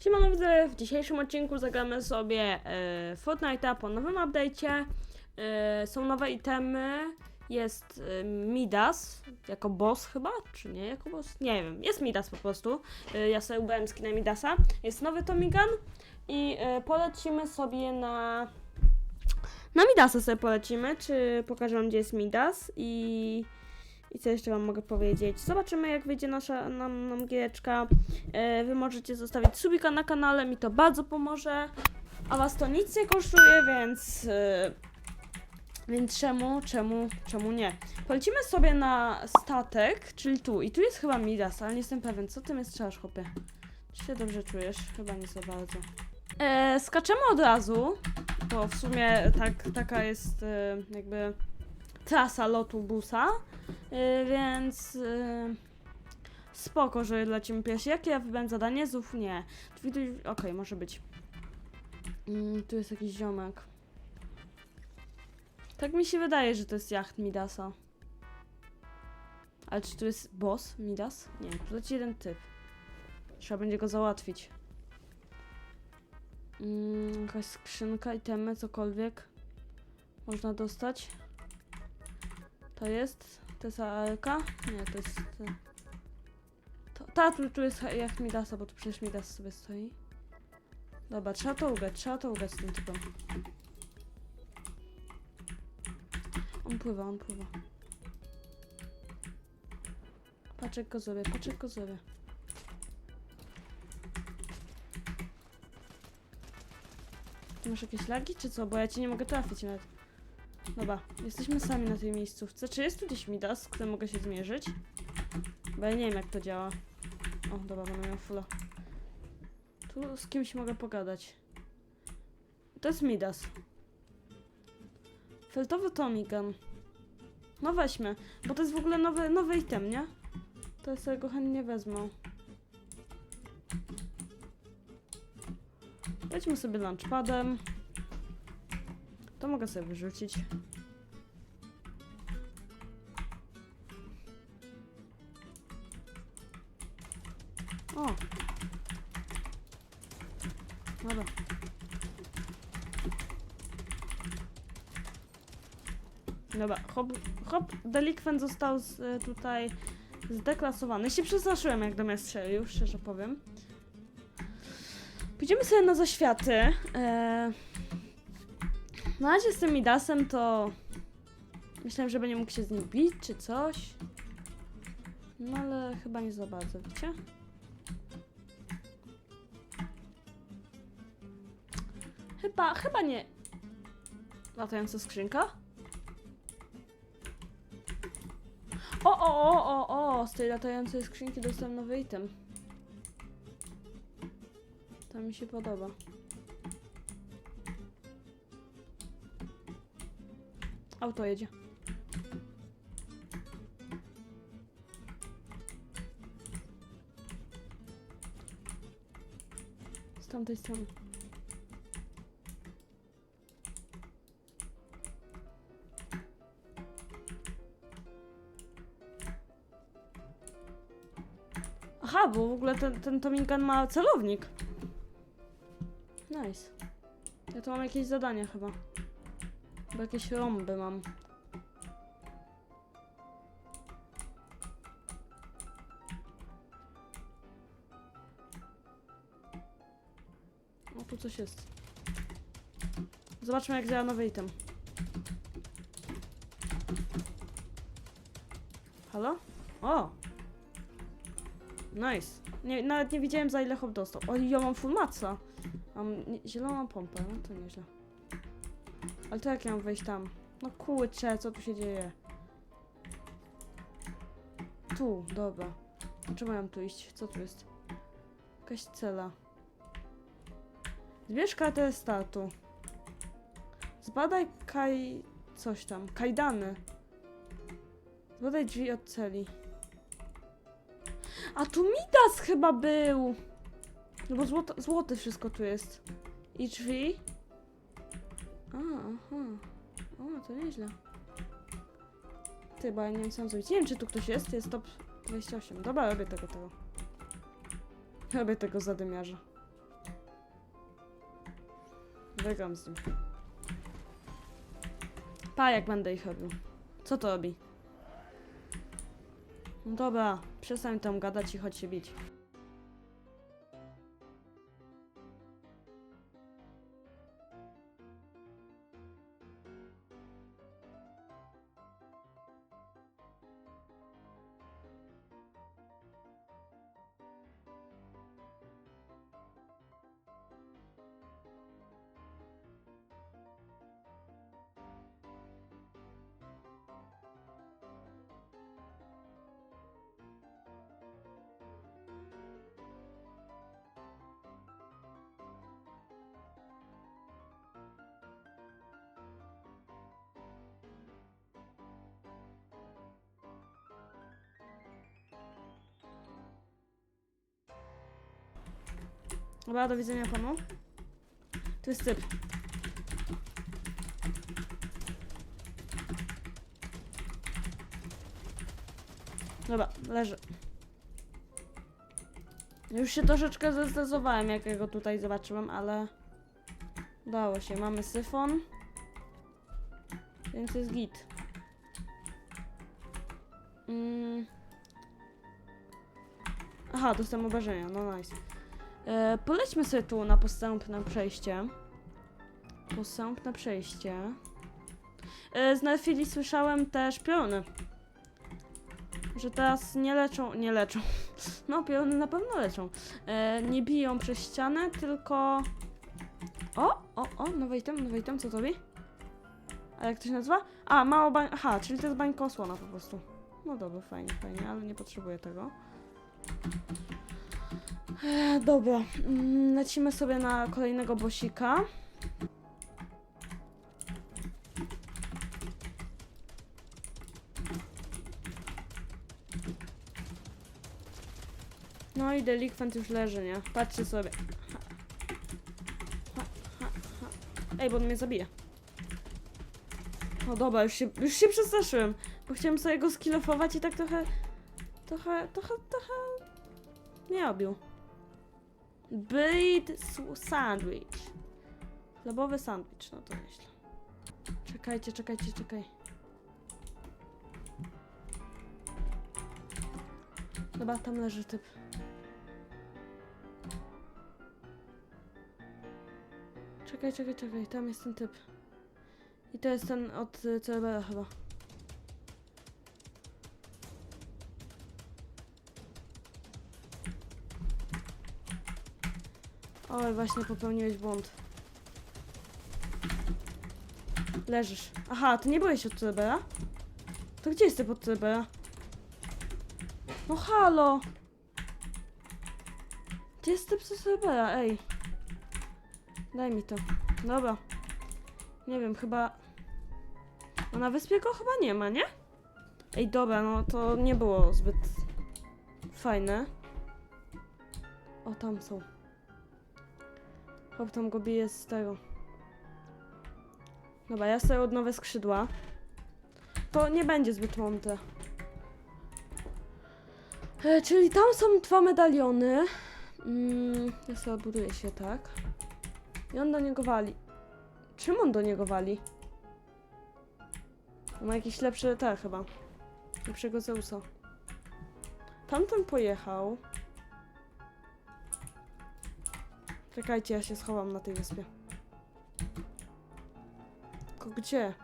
Siemano widzę, w dzisiejszym odcinku zagramy sobie e, Fortnite'a po nowym update'cie. E, są nowe itemy, jest e, Midas, jako boss chyba, czy nie jako boss? Nie wiem, jest Midas po prostu. E, ja sobie ubrałem skinę Midasa. Jest nowy Tommy Gun i e, polecimy sobie na... Na Midasa sobie polecimy, czy pokażę wam gdzie jest Midas i... I co jeszcze Wam mogę powiedzieć? Zobaczymy, jak wyjdzie nasza nam, nam giereczka. E, wy możecie zostawić subika na kanale, mi to bardzo pomoże. A Was to nic nie kosztuje, więc. E, więc czemu, czemu, czemu nie? Polecimy sobie na statek, czyli tu. I tu jest chyba Midas, ale nie jestem pewien. Co ty mnie strzelasz, chłopie? Czy się dobrze czujesz? Chyba nie za bardzo. E, skaczemy od razu, bo w sumie tak, taka jest e, jakby trasa lotu busa. Yy, więc yy, spoko, że lecimy pierwsi. Jakie ja wybrałem zadanie? Znów nie. Okej, może być. Mm, tu jest jakiś ziomek. Tak mi się wydaje, że to jest jacht Midasa. Ale czy tu jest boss Midas? Nie, tu leci jeden typ. Trzeba będzie go załatwić. Mm, jakaś skrzynka, itemy, cokolwiek. Można dostać. To jest? To jest ALK? Nie, to jest... To, ta, tu, tu jest jak Midasa, bo tu przecież Midas sobie stoi. Dobra, trzeba to ugrać, trzeba to ugrać z tym typem. On pływa, on pływa. Patrz jak go zrobię, patrz jak go zrobię. Ty masz jakieś lagi, czy co? Bo ja cię nie mogę trafić nawet. Dobra, jesteśmy sami na tej miejscówce. Czy jest tu gdzieś Midas, z którym mogę się zmierzyć? Bo ja nie wiem jak to działa. O, dobra, będę miał fulla. Tu z kimś mogę pogadać. To jest Midas. Feltowy Tommy Gun. No weźmy, bo to jest w ogóle nowy, nowy item, nie? To sobie go chętnie wezmę. Weźmy sobie lunchpadem. To mogę sobie wyrzucić. O! Dobra. Dobra, hop, hop, delikwent został z, e, tutaj zdeklasowany. Się przestraszyłem, jak do mnie strzelił, szczerze powiem. Pójdziemy sobie na zaświaty. E, na razie z tym Midasem to... Myślałem, że będzie mógł się z nim bić, czy coś. No ale chyba nie za bardzo, wiecie? Chyba, chyba nie. Latająca skrzynka? O, o, o, o, o! Z tej latającej skrzynki dostałem nowy item. To mi się podoba. Auto jedzie. Z tamtej strony. Aha, bo w ogóle ten, ten Tommy Gun ma celownik. Nice. Ja tu mam jakieś zadania chyba. Bo jakieś rąby mam. O, tu coś jest. Zobaczmy jak działa nowy item. Halo? O! Nice. Nie, nawet nie widziałem za ile hop dostał. O, ja mam full maca. Mam zieloną pompę, no to nieźle. Ale to jak ja mam wejść tam? No kurczę, co tu się dzieje? Tu, dobra. Czemu mam tu iść? Co tu jest? Jakaś cela. Zbierz kartę startu. Zbadaj kaj... coś tam. Kajdany. Zbadaj drzwi od celi. A tu Midas chyba był! No bo złoto, złote wszystko tu jest. I drzwi. A, aha. O, to nieźle. Ty, bo ja nie wiem zrobić. Nie wiem, czy tu ktoś jest. Jest top 28. Dobra, robię tego tego. Robię tego zadymiarza. Wygram z nim. Pa, jak będę ich robił. Co to robi? No dobra, przestań tam gadać i chodź się bić. Dobra, do widzenia panu. Tu jest typ. Dobra, leży. Już się troszeczkę zestresowałem, jak go tutaj zobaczyłem, ale udało się. Mamy syfon, więc jest git. Mm. Aha, dostałem obrażenia, no nice. E, polećmy sobie tu na postępne przejście. Postępne przejście. E, z Nerfili słyszałem też piony. Że teraz nie leczą, nie leczą. No, piony na pewno leczą. E, nie biją przez ścianę, tylko... O, o, o, nowy item, nowy item, co to robi? A jak to się nazywa? A, mało bań... Aha, czyli to jest bańka osłona po prostu. No dobra, fajnie, fajnie, ale nie potrzebuję tego. Dobra, mm, lecimy sobie na kolejnego bosika. No i delikwent już leży, nie? Patrzcie sobie. Ej, bo on mnie zabije. No dobra, już się, już się przestraszyłem. Bo chciałem sobie go skillofować i tak trochę... Trochę, trochę, trochę... Nie. Breed s- sandwich. Chlebowy sandwich, no to nieźle. Czekajcie, czekajcie, czekaj. Dobra, tam leży typ. Czekaj, czekaj, czekaj, tam jest ten typ. I to jest ten od y, CBR chyba. Oj, właśnie popełniłeś błąd. Leżysz. Aha, ty nie byłeś od CBA? To gdzie jesteś pod CBA? No halo! Gdzie jest typ z CBA? Ej. Daj mi to. Dobra. Nie wiem, chyba... No na wyspie go chyba nie ma, nie? Ej, dobra, no to nie było zbyt fajne. O, tam są. Chłop tam go bije z tego. Dobra, ja sobie odnowę skrzydła. To nie będzie zbyt mądre. E, czyli tam są dwa medaliony. Mm, ja sobie odbuduję się tak. I on do niego wali. Czym on do niego wali? Ma jakiś lepszy, tak chyba. Lepszego Zeusa. Tamten pojechał. Czekajcie, ja się schowam na tej wyspie. Tylko gdzie?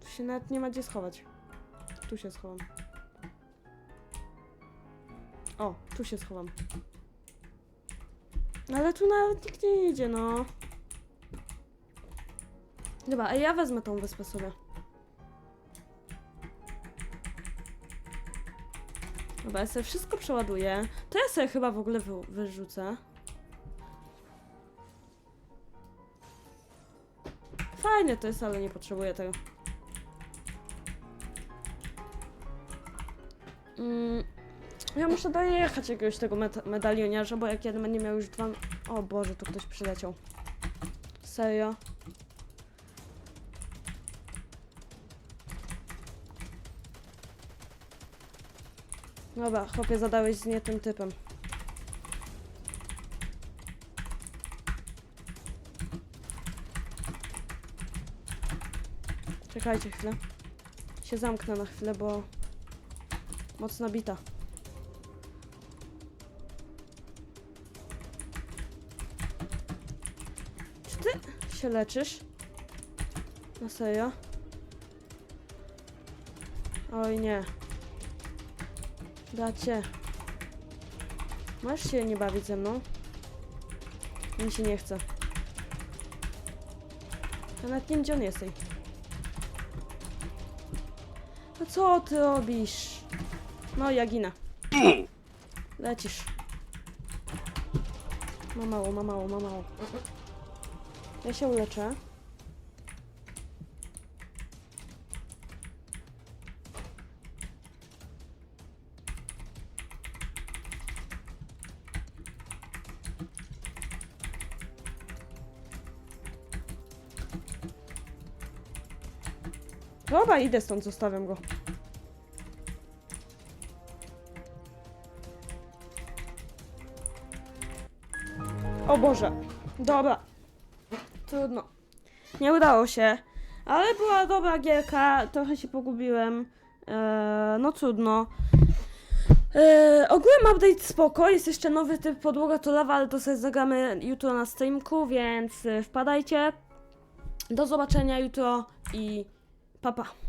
Tu się nawet nie ma gdzie schować. Tu się schowam. O, tu się schowam. Ale tu nawet nikt nie idzie, no. Dobra, a ja wezmę tą wyspę sobie. Dobra, ja sobie wszystko przeładuję. To ja sobie chyba w ogóle wy wyrzucę. Fajnie to jest, ale nie potrzebuję tego. Mm, ja muszę dojechać jakiegoś tego med medalioniarza, bo jak jeden będzie miał już dwa... O Boże, tu ktoś przyleciał. Serio? Dobra, chłopie, zadałeś z nie tym typem. Czekajcie chwilę. Się zamknę na chwilę, bo mocno bita. Czy ty się leczysz? Na serio? Oj nie. Dacie. Masz się nie bawić ze mną? Mi się nie chce. Ja nawet nie wiem, gdzie on jest. No co ty robisz? No, ja ginę. Lecisz. Ma mało, ma mało, ma mało. Ja się uleczę. Dobra, idę stąd, zostawiam go. O Boże. Dobra. Trudno. Nie udało się. Ale była dobra gierka. Trochę się pogubiłem. Eee, no trudno. Eee, ogółem update spoko. Jest jeszcze nowy typ podłoga to lawa, ale to sobie zagramy jutro na streamku, więc e, wpadajcie. Do zobaczenia jutro i papa. Pa.